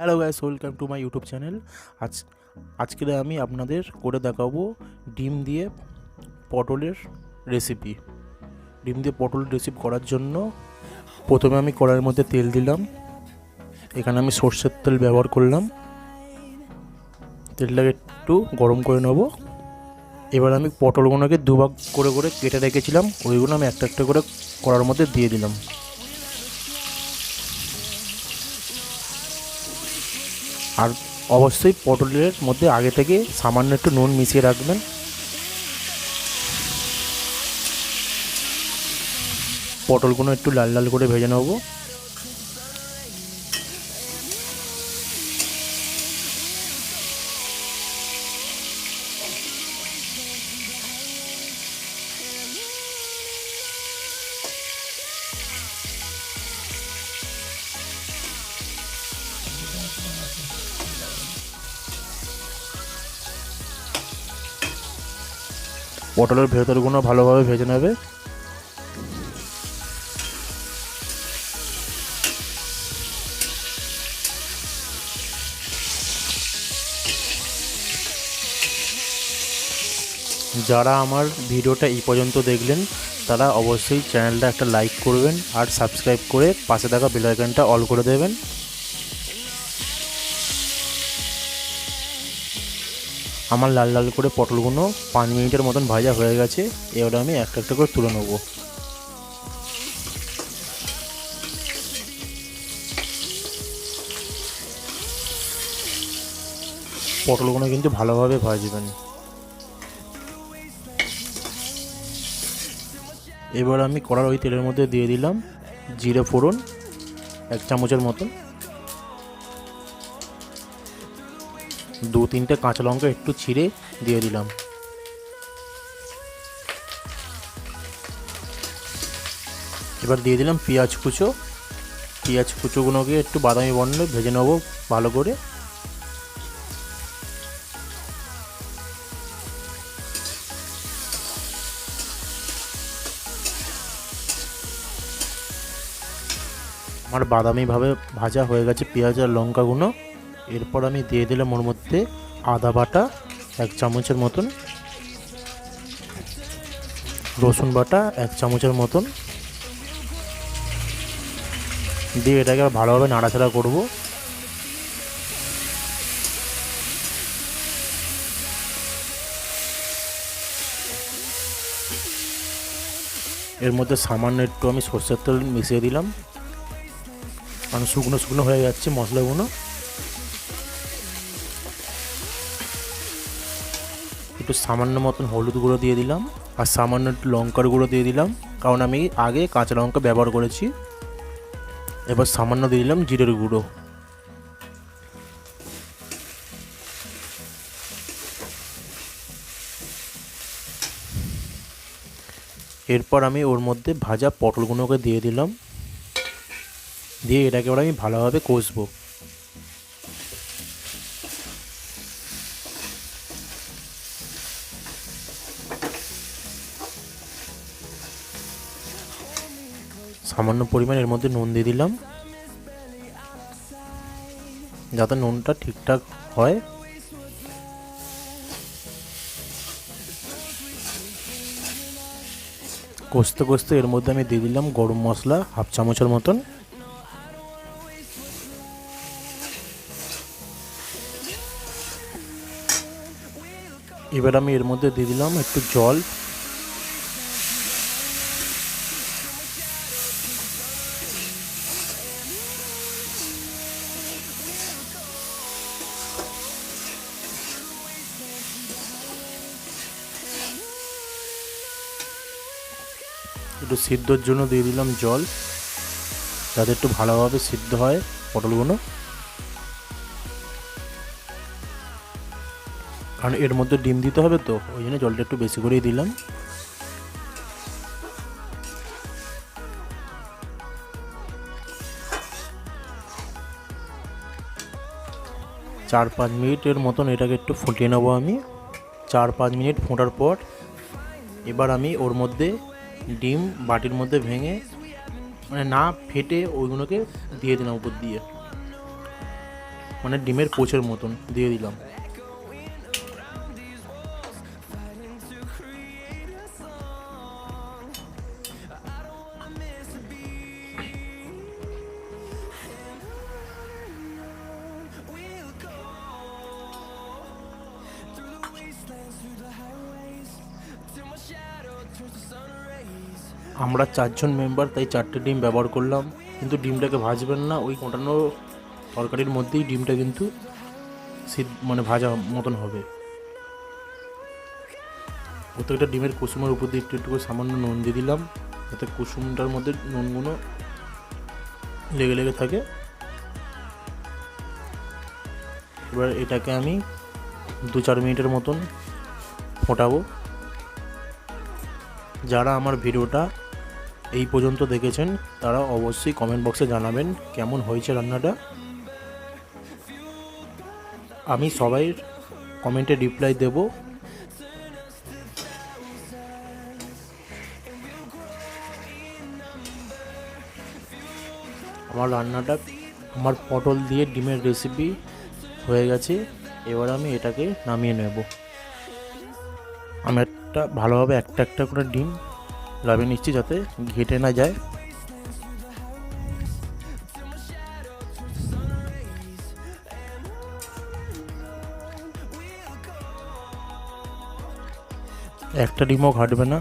Hello guys welcome to my YouTube channel আজ, আজকে আমি আপনাদের করে দেখাবো ডিম দিয়ে পটলের রেসিপি ডিম দিয়ে পটল রেসিপি করার জন্য প্রথমে আমি কড়াইয়ের মধ্যে তেল দিলাম। এখানে আমি সর্ষের তেল ব্যবহার করলাম। তেলটাকে একটু গরম করে নেব। এবার আমি পটলগুলোকে দুভাগ করে করে কেটে রেখেছিলাম। ওইগুলো আমি একটা একটা করে কড়ার মধ্যে দিয়ে দিলাম। আর অবশ্যই পটলের মধ্যে আগে থেকে সামান্য একটু নুন মিশিয়ে রাখবেন। পটলগুলো একটু লাল লাল করে ভেজে নেব। পটলের ভেতরগুলো ভালোভাবে ভেজে নেবে। যারা আমার ভিডিওটা এই পর্যন্ত দেখলেন, তারা অবশ্যই চ্যানেলটা একটা লাইক করবেন আর সাবস্ক্রাইব করে পাশে থাকা বেল আইকনটা অল করে দেবেন। আমার লাল লাল করে পটলগুলো পাঁচ মিনিটের মতন ভাজা হয়ে গেছে, এবার আমি একটা একটা করে তুলে নেব। পটলগুলো কিন্তু ভালোভাবে ভাজবেন। এবার আমি কড়ার ওই তেলের মধ্যে দিয়ে দিলাম জিরে ফোড়ন, এক চামচের মতন। দু তিনটে কাঁচা লঙ্কা একটু ছিঁড়ে দিয়ে দিলাম। এবার দিয়ে দিলাম পেঁয়াজ কুচো। পেঁয়াজ কুচোগুলোকে একটু বাদামি বর্ণে ভেজে নেব ভালো করে। আমার বাদামিভাবে ভাজা হয়ে গেছে পেঁয়াজ আর লঙ্কাগুলো। এরপর আমি দিয়ে দিলাম ওর মধ্যে আদা বাটা, এক চামচের মতন। রসুন বাটা, এক চামচের মতন। দিয়ে এটাকে ভালোভাবে নাড়াচাড়া করব। এর মধ্যে সামান্য একটু আমি সর্ষের তেল মিশিয়ে দিলাম। কারণ শুকনো শুকনো হয়ে যাচ্ছে মশলাগুলো। একটু সামান্য মতন হলুদ গুঁড়ো দিয়ে দিলাম আর সামান্য একটু লঙ্কার গুঁড়ো দিয়ে দিলাম। কারণ আমি আগে কাঁচা লঙ্কা ব্যবহার করেছি। এবার সামান্য দিয়ে দিলাম জিরের গুঁড়ো। এরপর আমি ওর মধ্যে ভাজা পটলগুলোকে দিয়ে দিলাম। দিয়ে এটাকে এবার আমি ভালোভাবে কষবো। সামান্য পরিমাণ এর মধ্যে নুন দিয়ে দিলাম। যাতে নুনটা ঠিকঠাক হয়। কষতে কষতে এর মধ্যে আমি দিয়ে দিলাম গরম মশলা হাফ চামচের মতন। এবার আমি এর মধ্যে দিয়ে দিলাম একটু জল। একটু সিদ্ধর জন্য দিয়ে দিলাম জল। যাতে একটু ভালোভাবে সিদ্ধ হয় পটলগুলো। কারণ এর মধ্যে ডিম দিতে হবে তো, ওই জন্য জলটা একটু বেশি করেই দিলাম। চার পাঁচ মিনিটের মতন এটাকে একটু ফুটিয়ে নেব আমি। চার পাঁচ মিনিট ফোটার পর এবার আমি ওর মধ্যে ডিম বাটির মধ্যে ভেঙে মানে না ফেটে ওইগুলোকে দিয়ে দিলাম উপর দিয়ে। মানে ডিমের পোচের মতন দিয়ে দিলাম। আমরা চারজন মেম্বার তাই চারটে ডিম ব্যবহার করলাম। কিন্তু ডিমটাকে ভাজবেন না, ওই কোটানো তরকারির মধ্যেই ডিমটা কিন্তু সিদ্ধ মানে ভাজা মতন হবে। প্রত্যেকটা ডিমের কুসুমের উপর দিয়ে একটু একটু করে সামান্য নুন দিয়ে দিলাম, যাতে কুসুমটার মধ্যে নুনগুলো লেগে লেগে থাকে। এবার এটাকে আমি দু চার মিনিটের মতন ফোটাবো। যারা আমার ভিডিওটা এই পর্যন্ত দেখেছেন, তারা অবশ্যই কমেন্ট বক্সে জানাবেন কেমন হয়েছে রান্নাটা। আমি সবাই কমেন্টে রিপ্লাই দেব। আমার রান্নাটা, আমার পটল দিয়ে ডিমের রেসিপি হয়ে গেছে। এবার আমি এটাকে নামিয়ে নেব। আমি একটা ভালোভাবে একটা একটা করে ডিম লাভিয়ে নিচ্ছি যাতে ঘেটে না যায়। একটা ডিমও ঘাটবে না।